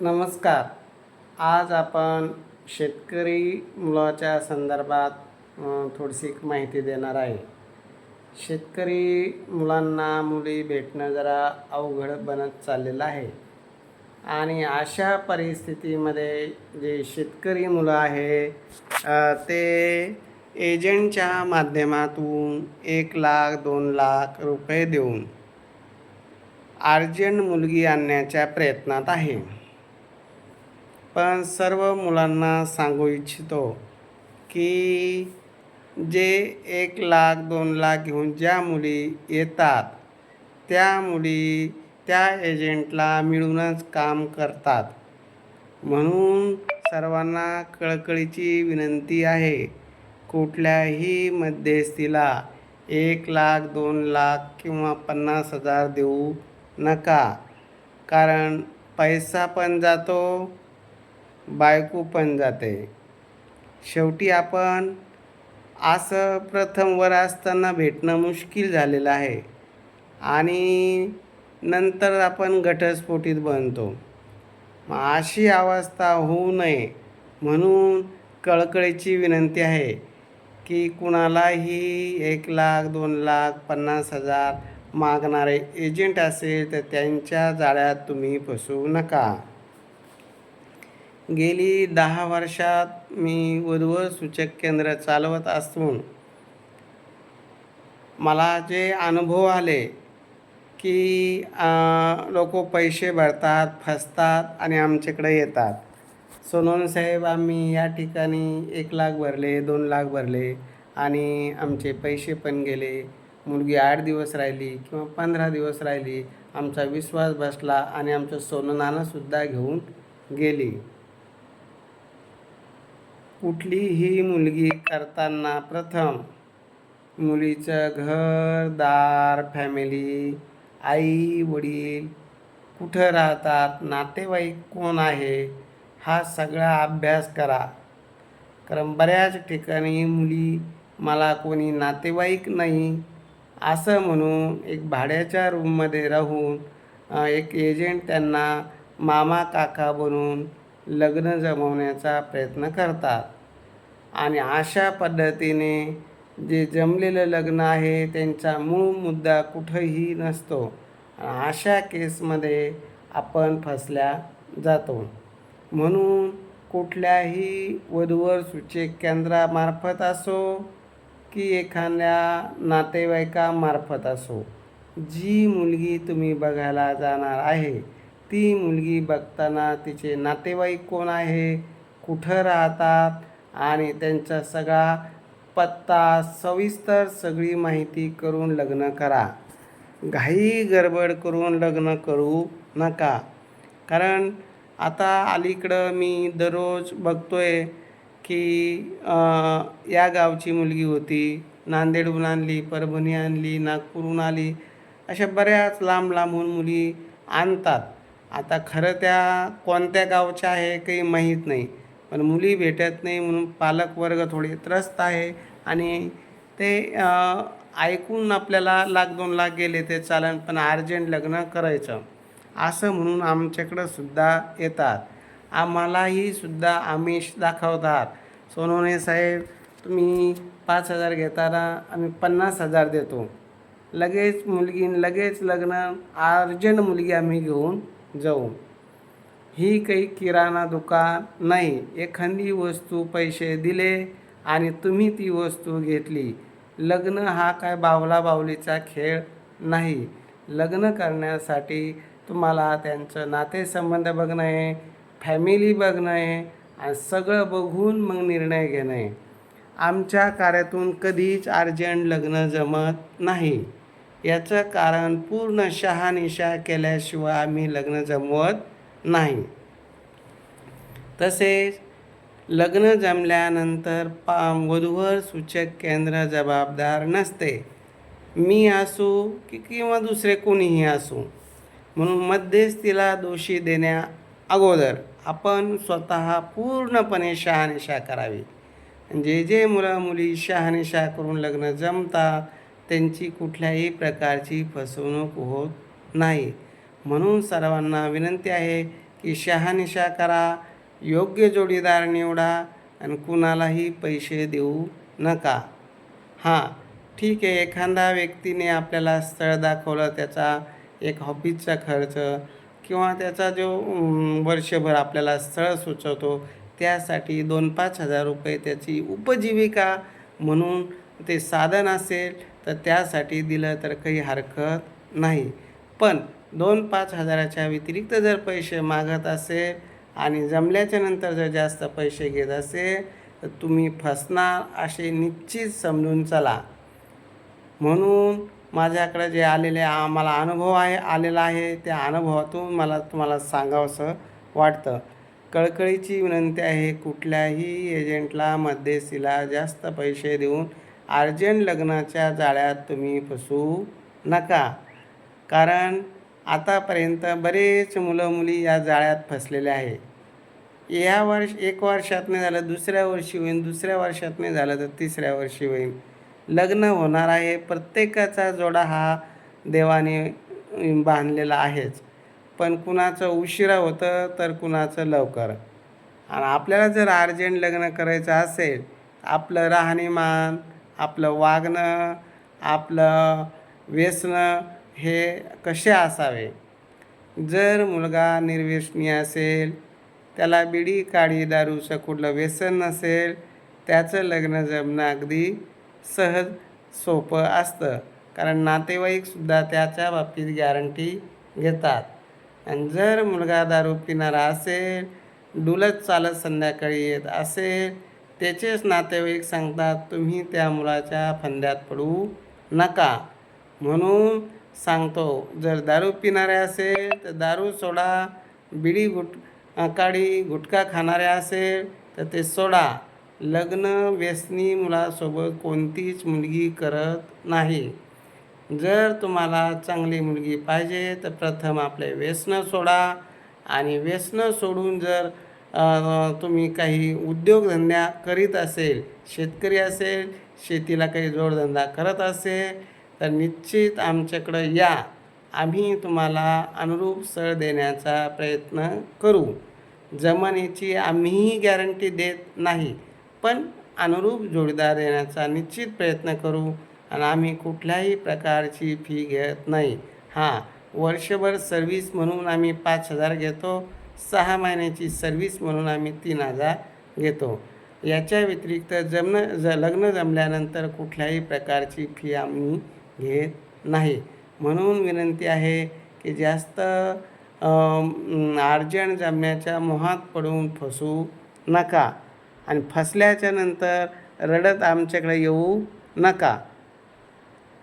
नमस्कार. आज आपण शेतकरी मुलाच्या संदर्भात थोडीशी माहिती देणार आहे. शेतकरी मुलांना मुली भेटणं जरा अवघड बनत चाललेलं आहे. आणि अशा परिस्थितीमध्ये जे शेतकरी मुलं आहे ते एजंटच्या माध्यमातून एक लाख दोन लाख रुपये देऊन अर्जंट मुलगी आणण्याच्या प्रयत्नात आहे. पण सर्व मुलांना सांगू इच्छितो की जे एक लाख दोन लाख घेऊन ज्या मुली येतात त्या मुली त्या एजंटला मिळूनच काम करतात. म्हणून सर्वांना कळकळीची विनंती आहे कुठल्याही मध्यस्थीला एक लाख दोन लाख किंवा पन्नास हजार देऊ नका. कारण पैसा पण जातो बायको पण जाते. शेवटी आपण असं प्रथम वर असताना भेटणं मुश्किल झालेलं आहे. आणि नंतर आपण घटस्फोटीत बनतो. मग अशी अवस्था होऊ नये म्हणून कळकळीची विनंती आहे की कुणालाही एक लाख दोन लाख पन्नास हजार मागणारे एजंट असेल तर त्यांच्या जाळ्यात तुम्ही फसवू नका. गेली दहा वर्षात मी वधूवर सूचक केंद्र चालवत असून मला जे अनुभव आले की लोक पैसे भरतात फसतात आणि आमच्याकडे येतात. सोनोन साहेब आम्ही या ठिकाणी एक लाख भरले दोन लाख भरले आणि आमचे पैसे पण गेले. मुलगी आठ दिवस राहिली किंवा पंधरा दिवस राहिली. आमचा विश्वास बसला आणि आमचं सोनं नाणंसुद्धा घेऊन गेली. कुठलीही मुलगी करताना प्रथम मुलीचं घर दार फॅमिली आई वडील कुठं राहतात नातेवाईक कोण आहे हा सगळा अभ्यास करा. कारण बऱ्याच ठिकाणी मुली मला कोणी नातेवाईक नाही असं म्हणून एक भाड्याच्या रूममध्ये राहून एक एजंट त्यांना मामा काका बनून लग्न जमवण्याचा प्रयत्न करतात. आणि अशा पद्धतीने जे जमलेलं लग्न आहे त्यांचा मूळ मुद्दा कुठंही नसतो. अशा केसमध्ये आपण फसल्या जातो. म्हणून कुठल्याही वधूवर सूचक केंद्रामार्फत असो की एखाद्या नातेवाईकामार्फत असो जी मुलगी तुम्ही बघायला जाणार आहे ती मुलगी बघताना तिचे नातेवाईक कोण आहे कुठं राहतात आणि त्यांचा सगळा पत्ता सविस्तर सगळी माहिती करून लग्न करा. घाई गडबड करून लग्न करू नका. कारण आता अलीकडं मी दररोज बघतोय की या गावची मुलगी होती नांदेडहून आणली परभणी आणली नागपूरहून आली अशा बऱ्याच लांब लांबून मुली आणतात. आता खरं त्या कोणत्या गावच्या आहे काही माहीत नाही. पण मुली भेटत नाही म्हणून पालक वर्ग थोडे त्रस्त आहे. आणि ते ऐकून आपल्याला लाख दोन लाख गेले ते चालन पण अर्जंट लग्न करायचं. असं म्हणून आमच्याकडं सुद्धा येतात. आम्हालाही सुद्धा आमिष दाखवतात. सोनवणे साहेब तुम्ही पाच हजार घेताना आम्ही पन्नास हजार देतो. लगेच मुलगी लगेच लग्न अर्जंट मुलगी आम्ही घेऊन जाऊ. ही काही किराणा दुकान नाही. एखादी वस्तू पैसे दिले आणि तुम्ही ती वस्तू घेतली. लग्न हा काय बावला बावलीचा खेळ नाही. लग्न करण्यासाठी तुम्हाला त्यांचं नातेसंबंध बघणं आहे फॅमिली बघणं आहे आणि सगळं बघून मग निर्णय घेणं आहे. आमच्या कार्यातून कधीच अर्जंट लग्न जमत नाही. याचं कारण पूर्ण शहानिशा केल्याशिवाय आम्ही लग्न जमवत नाही. तसेच लग्न जमल्यानंतर पा वधूवर सूचक केंद्र जबाबदार नसते. मी असू की किंवा दुसरे कोणीही असू. म्हणून मध्यस्थीला दोषी देण्या अगोदर आपण स्वतः पूर्णपणे शहानिशा करावी. जे जे मुलं मुली शहानिशा करून लग्न जमतात त्यांची कुठल्याही प्रकारची फसवणूक होत नाही. म्हणून सर्वांना विनंती आहे की शहानिशा करा योग्य जोडीदार निवडा आणि कुणालाही पैसे देऊ नका. हां ठीक आहे एखादा व्यक्तीने आपल्याला स्थळ दाखवलं त्याचा एक हॉबीजचा खर्च किंवा त्याचा जो वर्षभर आपल्याला स्थळ सुचवतो त्यासाठी दोन पाच हजार रुपये त्याची उपजीविका म्हणून ते साधन असेल तर त्यासाठी दिलं तर काही हरकत नाही. पण दोन पाच हजाराच्या व्यतिरिक्त जर पैसे मागत असेल आणि जमल्याच्या नंतर जर जास्त पैसे घेत असेल तर तुम्ही फसणार असे निश्चित समजून चला. म्हणून माझ्याकडे जे आलेले आम्हाला अनुभव आहे आलेला आहे त्या अनुभवातून मला तुम्हाला सांगावंसं वाटतं. कळकळीची विनंती आहे कुठल्याही एजंटला मध्यस्थीला जास्त पैसे देऊन अर्जंट लग्नाच्या जाळ्यात तुम्ही फसू नका. कारण आतापर्यंत बरेच मुलं मुली या जाळ्यात फसलेले आहे या वर्ष एक वर्षात नाही झालं दुसऱ्या वर्षी होईन दुसऱ्या वर्षात नाही झालं तर तिसऱ्या वर्षी होईन. लग्न होणार आहे. प्रत्येकाचा जोडा हा देवाने बांधलेला आहेच. पण कुणाचं उशिरा होतं तर कुणाचं लवकर. आणि आपल्याला जर अर्जंट लग्न करायचं असेल आपलं राहणीमान आपलं वागणं आपलं व्यसनं हे कसे असावे? जर मुलगा निर्व्यसनी असेल त्याला बिडी काडी दारूचं कुठलं व्यसन नसेल त्याचं लग्न जमणं अगदी सहज सोपं असतं. कारण नातेवाईकसुद्धा त्याच्या बाबतीत गॅरंटी घेतात. आणि जर मुलगा दारू पिणारा असेल डुलत चालत संध्याकाळी येत असेल त्याचेच नातेवाईक सांगतात तुम्ही त्या मुलाच्या फंद्यात पडू नका. म्हणून सांगतो जर दारू पिणारे असेल तर दारू सोडा. बिडी गुट काडी गुटखा खाणारे असेल तर ते सोडा. लग्न व्यसनी मुलासोबत कोणतीच मुलगी करत नाही. जर तुम्हाला चांगली मुलगी पाहिजे तर प्रथम आपले व्यसनं सोडा आणि व्यसनं सोडून जर तुम्ही काही उद्योगधंद्या करीत असेल शेतकरी असेल शेतीला काही जोडधंदा करत असेल तर निश्चित आमच्याकडं या. आम्ही तुम्हाला अनुरूप सळ देण्याचा प्रयत्न करू. जमिनीची आम्हीही गॅरंटी देत नाही पण अनुरूप जोडीदार देण्याचा निश्चित प्रयत्न करू आणि आम्ही कुठल्याही प्रकारची फी घेत नाही. हां वर्षभर सर्व्हिस म्हणून आम्ही पाच हजार घेतो. सहा महिन्याची सर्व्हिस म्हणून आम्ही तीन हजार घेतो. याच्या व्यतिरिक्त जमणं ज लग्न जमल्यानंतर कुठल्याही प्रकारची फी आम्ही घेत नाही. म्हणून विनंती आहे की जास्त अर्जंट जमण्याच्या मोहात पडून फसू नका. आणि फसल्याच्या नंतर रडत आमच्याकडे येऊ नका.